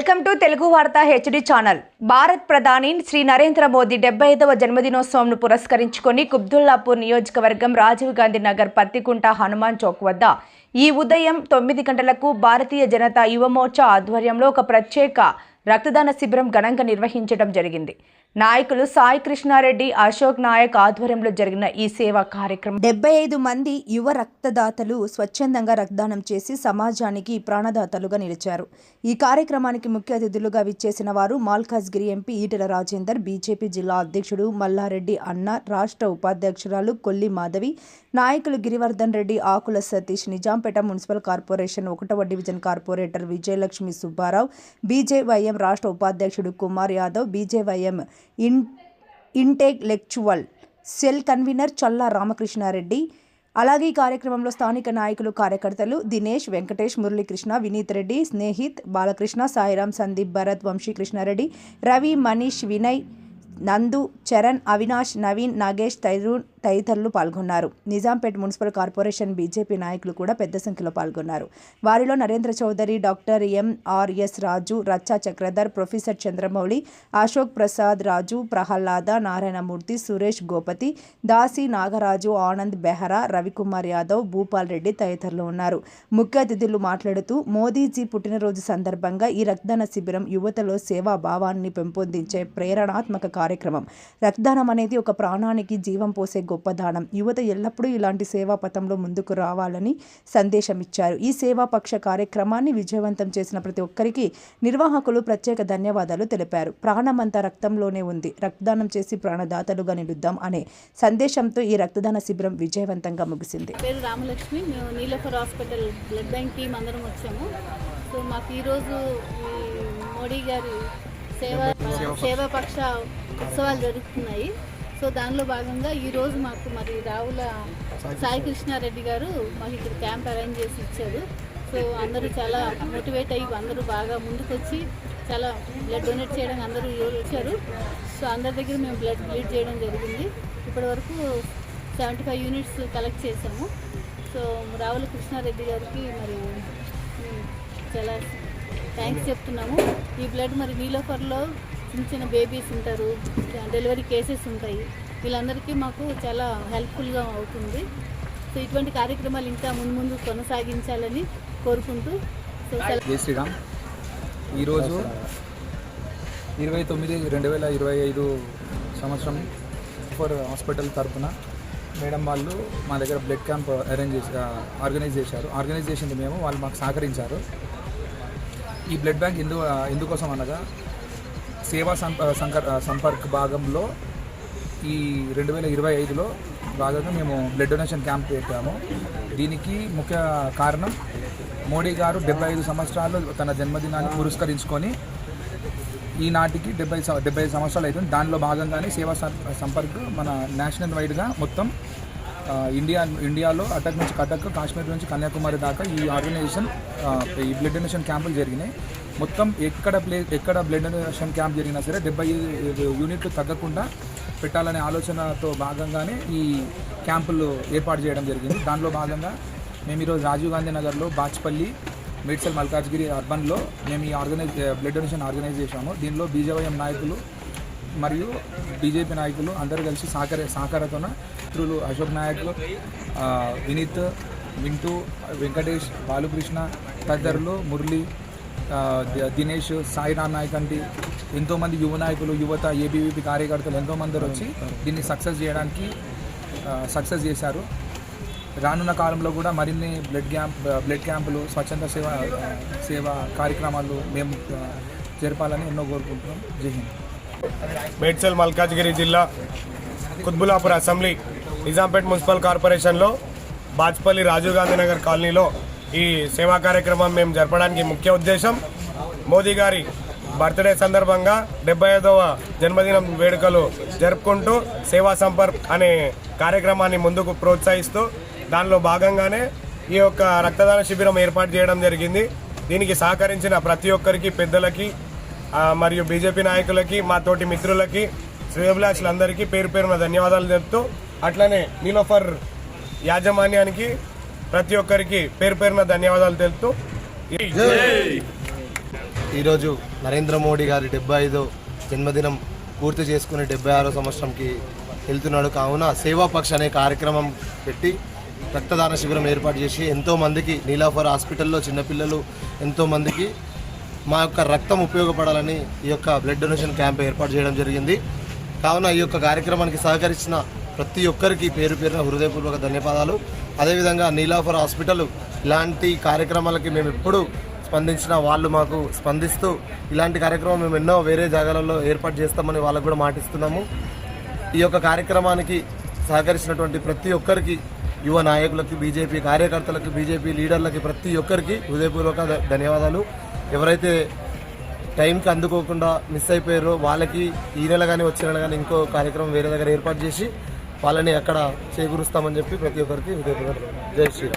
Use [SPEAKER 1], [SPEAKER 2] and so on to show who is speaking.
[SPEAKER 1] Welcome to Telugu వార్త HD channel. Bharat ప్రధాని శ్రీ నరేంద్ర మోదీ డెబ్బై ఐదవ జన్మదినోత్సవంను పురస్కరించుకొని కుబ్దుల్లాపూర్ నియోజకవర్గం రాజీవ్ గాంధీ నగర్ పత్తికుంట హనుమాన్ చౌక్ వద్ద ఈ ఉదయం తొమ్మిది గంటలకు భారతీయ జనతా యువమోర్చా ఆధ్వర్యంలో ఒక ప్రత్యేక రక్తదాన శిబిరం ఘనంగా నిర్వహించడం జరిగింది. నాయకులు సాయి కృష్ణారెడ్డి అశోక్ నాయక్ ఆధ్వర్యంలో జరిగిన ఈ సేవా కార్యక్రమం. డెబ్బై ఐదు మంది యువ రక్తదాతలు స్వచ్ఛందంగా రక్తదానం చేసి సమాజానికి ప్రాణదాతలుగా నిలిచారు. ఈ కార్యక్రమానికి ముఖ్య అతిథులుగా విచ్చేసిన వారు మాల్కాజ్గిరి ఎంపీ ఈటెల రాజేందర్ బీజేపీ జిల్లా అధ్యక్షుడు మల్లారెడ్డి అన్న రాష్ట్ర ఉపాధ్యక్షురాలు కొల్లి మాధవి నాయకులు గిరివర్ధన్ రెడ్డి ఆకుల సతీష్ నిజాంపేట మున్సిపల్ కార్పొరేషన్ ఒకటవ division corporator Vijayalakshmi Subbarao BJYM రాష్ట్ర ఉపాధ్యక్షుడు Kumar Yadav BJYM in intellectual cell convener Challa Ramakrishnareddy అలాగే ఈ కార్యక్రమంలో స్థానిక నాయకులు కార్యకర్తలు దినేష్ వెంకటేష్ మురళీకృష్ణ వినీత్ రెడ్డి స్నేహిత్ బాలకృష్ణ సాయిరాం సందీప్ భరత్ వంశీకృష్ణారెడ్డి రవి మనీష్ వినయ్ నందు చరణ్ అవినాష్ నవీన్ నాగేష్ తైరూన్ తదితరులు పాల్గొన్నారు. నిజాంపేట్ మున్సిపల్ కార్పొరేషన్ బీజేపీ నాయకులు కూడా పెద్ద సంఖ్యలో పాల్గొన్నారు. వారిలో Narendra Chowdary doctor M R S Raju Racha Chakradhar professor Chandramouli Ashok Prasad Raju Prahlada Narayanamurthy Suresh Gopathi Dasi Nagaraju Anand Behara Ravikumar Yadav Bhupal Reddy తదితరులు ఉన్నారు. ముఖ్య అతిథులు మాట్లాడుతూ మోదీజీ పుట్టినరోజు సందర్భంగా ఈ రక్తదాన శిబిరం యువతలో సేవా భావాన్ని పెంపొందించే ప్రేరణాత్మక కార్యక్రమం. రక్తదానం అనేది ఒక ప్రాణానికి జీవం పోసే గొప్ప దానం యువత ఎల్లప్పుడూ ఇలాంటి సేవా పథంలో ముందుకు రావాలని సందేశం ఇచ్చారు ఈ సేవా పక్ష కార్యక్రమాన్ని విజయవంతం చేసిన ప్రతి ఒక్కరికి నిర్వాహకులు ప్రత్యేక ధన్యవాదాలు తెలిపారు. ప్రాణమంతా రక్తంలోనే ఉంది. రక్తదానం చేసి ప్రాణదాతలుగా నిలుద్దాం అనే సందేశంతో ఈ రక్తదాన శిబిరం విజయవంతంగా ముగిసింది.
[SPEAKER 2] పేరు రామలక్ష్మి. మేము Niloufer hospital blood bank team అందరం వచ్చాము. సో మాకు ఈరోజు ఈ మోడీ గారి సేవ సేవా పక్ష ఉత్సవాలు జరుగుతున్నాయి. సో దానిలో భాగంగా ఈరోజు మాకు మరి రావుల సాయి కృష్ణారెడ్డి గారు మాకు ఇక్కడ క్యాంప్ అరేంజ్ చేసి ఇచ్చారు. సో అందరూ చాలా మోటివేట్ అయ్యి అందరూ బాగా ముందుకొచ్చి చాలా బ్లడ్ డొనేట్ చేయడానికి అందరూ వచ్చారు. సో అందరి దగ్గర మేము బ్లడ్ బ్లీడ్ చేయడం జరిగింది. ఇప్పటి వరకు సెవెంటీ ఫైవ్ యూనిట్స్ కలెక్ట్ చేసాము సో రావుల కృష్ణారెడ్డి గారికి మరి చాలా థ్యాంక్స్ చెప్తున్నాము. ఈ బ్లడ్ మరి నీలోఫర్లో చిన్న చిన్న బేబీస్ ఉంటారు. డెలివరీ కేసెస్ ఉంటాయి. వీళ్ళందరికీ మాకు చాలా హెల్ప్ఫుల్గా అవుతుంది. సో ఇటువంటి కార్యక్రమాలు ఇంకా ముందు ముందు కొనసాగించాలని కోరుకుంటూ సో
[SPEAKER 3] జై శ్రీరామ్. ఈరోజు ఇరవై తొమ్మిది రెండు వేల ఇరవై ఐదు సంవత్సరం ఫర్ హాస్పిటల్ తరఫున మేడం వాళ్ళు మా దగ్గర బ్లడ్ క్యాంప్ అరేంజ్ చేసి ఆర్గనైజ్ చేశారు. ఆర్గనైజ్ చేసింది మేము వాళ్ళు మాకు సహకరించారు. ఈ బ్లడ్ బ్యాంక్ ఎందు ఎందుకోసం అనగా సేవా సం- సంపర్క్ భాగంలో ఈ రెండు వేల ఇరవై ఐదులో భాగంగా మేము బ్లడ్ డొనేషన్ క్యాంప్ పెట్టాము. దీనికి ముఖ్య కారణం మోడీ గారు డెబ్బై ఐదు సంవత్సరాలు తన జన్మదినాన్ని పురస్కరించుకొని ఈనాటికి డెబ్బై సం- డెబ్బై ఐదు సంవత్సరాలు అవుతుంది దానిలో భాగంగానే సేవా సంపర్క్ మన నేషనల్ వైడ్గా మొత్తం ఇండియా ఇండియాలో అటక్ నుంచి కటక్ కాశ్మీర్ నుంచి కన్యాకుమారి దాకా ఈ ఆర్గనైజేషన్ ఈ బ్లడ్ డొనేషన్ క్యాంపులు జరిగినాయి. మొత్తం ఎక్కడ ప్లే ఎక్కడ బ్లడ్ డొనేషన్ క్యాంప్ జరిగినా సరే డెబ్బై యూనిట్లు తగ్గకుండా పెట్టాలనే ఆలోచనతో భాగంగానే ఈ క్యాంపులు ఏర్పాటు చేయడం జరిగింది. దానిలో భాగంగా మేము ఈరోజు రాజీవ్ గాంధీ నగర్లో బాచ్పల్లి మేడ్చల్ మల్కాజ్గిరి అర్బన్లో మేము ఈ ఆర్గనైజ్ బ్లడ్ డొనేషన్ ఆర్గనైజ్ చేశాము. దీనిలో బీజేవైఎం నాయకులు మరియు బీజేపీ నాయకులు అందరూ కలిసి సహకార సహకారంతోన మిత్రులు అశోక్ నాయక్ వినీత్ వింటూ వెంకటేష్ బాలకృష్ణ తదితరులు మురళి దినేష్ సాయిరామ్ నాయక్ అంటే ఎంతోమంది యువ నాయకులు యువత ఏబీవీపీ కార్యకర్తలు ఎంతోమంది వచ్చి దీన్ని సక్సెస్ చేయడానికి సక్సెస్ చేశారు. రానున్న కాలంలో కూడా మరిన్ని బ్లడ్ క్యాంప్ బ్లడ్ క్యాంపులు స్వచ్ఛంద సేవ సేవ కార్యక్రమాలు మేము జరపాలని ఎన్నో కోరుకుంటున్నాం. జై హింద్.
[SPEAKER 4] మేడ్చల్ మల్కాజ్గిరి జిల్లా కుత్బులాపూర్ అసెంబ్లీ నిజాంపేట్ మున్సిపల్ కార్పొరేషన్లో బాజ్పల్లి రాజీవ్ గాంధీ నగర్ కాలనీలో ఈ సేవా కార్యక్రమం మేము జరపడానికి ముఖ్య ఉద్దేశం. మోదీ గారి బర్త్డే సందర్భంగా డెబ్బై ఐదవ జన్మదినం వేడుకలు జరుపుకుంటూ సేవా సంపర్క్ అనే కార్యక్రమాన్ని ముందుకు ప్రోత్సహిస్తూ దానిలో భాగంగానే ఈ యొక్క రక్తదాన శిబిరం ఏర్పాటు చేయడం జరిగింది. దీనికి సహకరించిన ప్రతి ఒక్కరికి పెద్దలకి మరియు బీజేపీ నాయకులకి మా తోటి మిత్రులకి శ్రేయభిలాషులందరికీ పేరు పేరున ధన్యవాదాలు చెప్తూ అట్లనే నీలోఫర్ యాజమాన్యానికి ప్రతి ఒక్కరికి పేరు పేరున ధన్యవాదాలు తెలుపుతూ
[SPEAKER 5] ఈరోజు నరేంద్ర మోడీ గారి డెబ్బై ఐదో జన్మదినం పూర్తి చేసుకుని డెబ్బై ఆరో సంవత్సరంకి వెళ్తున్నాడు. కావున సేవాపక్ష అనే కార్యక్రమం పెట్టి రక్తదాన శిబిరం ఏర్పాటు చేసి ఎంతోమందికి నీలాఫర్ హాస్పిటల్లో చిన్నపిల్లలు ఎంతోమందికి మా యొక్క రక్తం ఉపయోగపడాలని ఈ యొక్క బ్లడ్ డొనేషన్ క్యాంప్ ఏర్పాటు చేయడం జరిగింది. కావున ఈ యొక్క కార్యక్రమానికి సహకరించిన ప్రతి ఒక్కరికి పేరు పేరున హృదయపూర్వక ధన్యవాదాలు. అదేవిధంగా నీలాఫర్ హాస్పిటల్ ఇలాంటి కార్యక్రమాలకి మేము ఎప్పుడు స్పందించిన వాళ్ళు మాకు స్పందిస్తూ ఇలాంటి కార్యక్రమం మేము ఎన్నో వేరే జాగాలలో ఏర్పాటు చేస్తామని వాళ్ళకు కూడా మాటిస్తున్నాము. ఈ యొక్క కార్యక్రమానికి సహకరించినటువంటి ప్రతి ఒక్కరికి యువ నాయకులకి బీజేపీ కార్యకర్తలకు బీజేపీ లీడర్లకి ప్రతి ఒక్కరికి హృదయపూర్వక ధన్యవాదాలు. ఎవరైతే టైంకి అందుకోకుండా మిస్ అయిపోయారో వాళ్ళకి ఈ నెల కానీ వచ్చే నెల కానీ ఇంకో కార్యక్రమం వేరే దగ్గర ఏర్పాటు చేసి వాళ్ళని అక్కడ చేకూరుస్తామని చెప్పి ప్రతి ఒక్కరికి జై శ్రీరామ్.